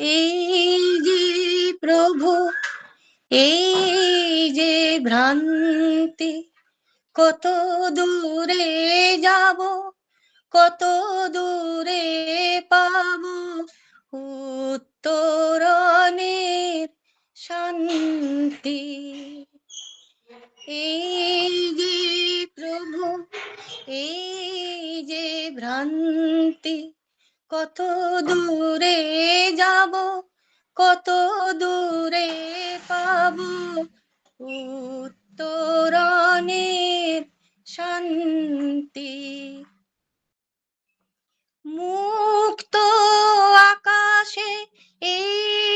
এই যে প্রভু, এই যে ভ্রান্তি, কত দূরে যাব, কত দূরে পাব? উত্তরণের শান্তি। এই যে প্রভু, এই যে ভ্রান্তি কত দূরে যাব কত দূরে পাব? উত্তরণের শান্তি। মুক্ত আকাশে এই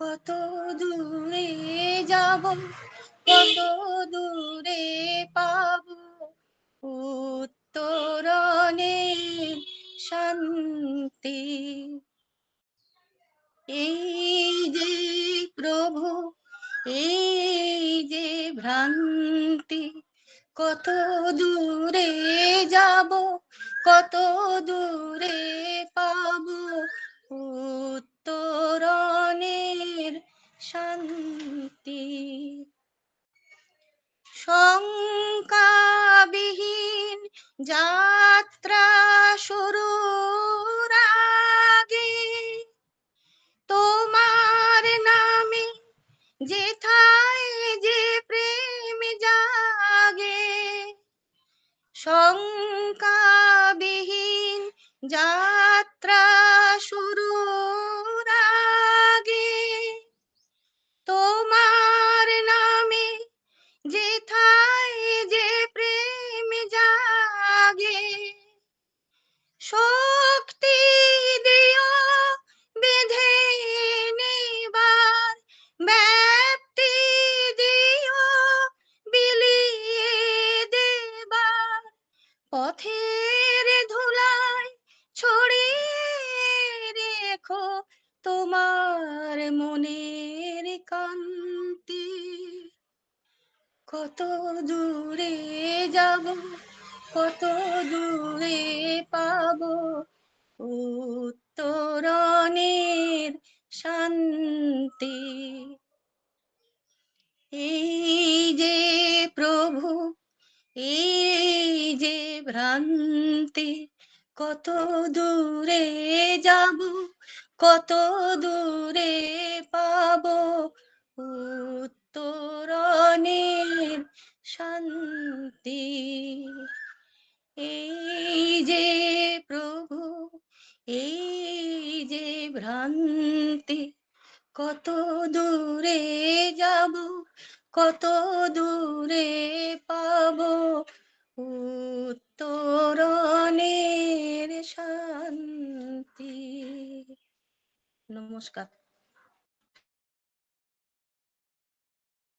কত দূরে যাব, কত দূরে পাব? উত্তরণের শান্তি। এই যে প্রভু, এই যে ভ্রান্তি, কত দূরে যাব, কত দূরে পাব? উত্তরণের শান্তি। শঙ্কাবিহীন যাত্রা শুরু আগে তোমার নামে যেথায় যে প্রেম জাগে। শঙ্কাবিহীন যাত্রা শুরুর পথের ধুলায় ছড়িয়ে রেখো তোমার মনের কান্তি কত দূরে যাব, কত দূরে পাব উত্তরণের শান্তি। এই যে প্রভু, এই যে ভ্রান্তি, কত দূরে যাব, কত দূরে পাব? উত্তরণের শান্তি, এই যে প্রভু, এই যে ভ্রান্তি, কত দূরে যাব, কত দূরে পাব? উত্তরণের শান্তি। নমস্কার।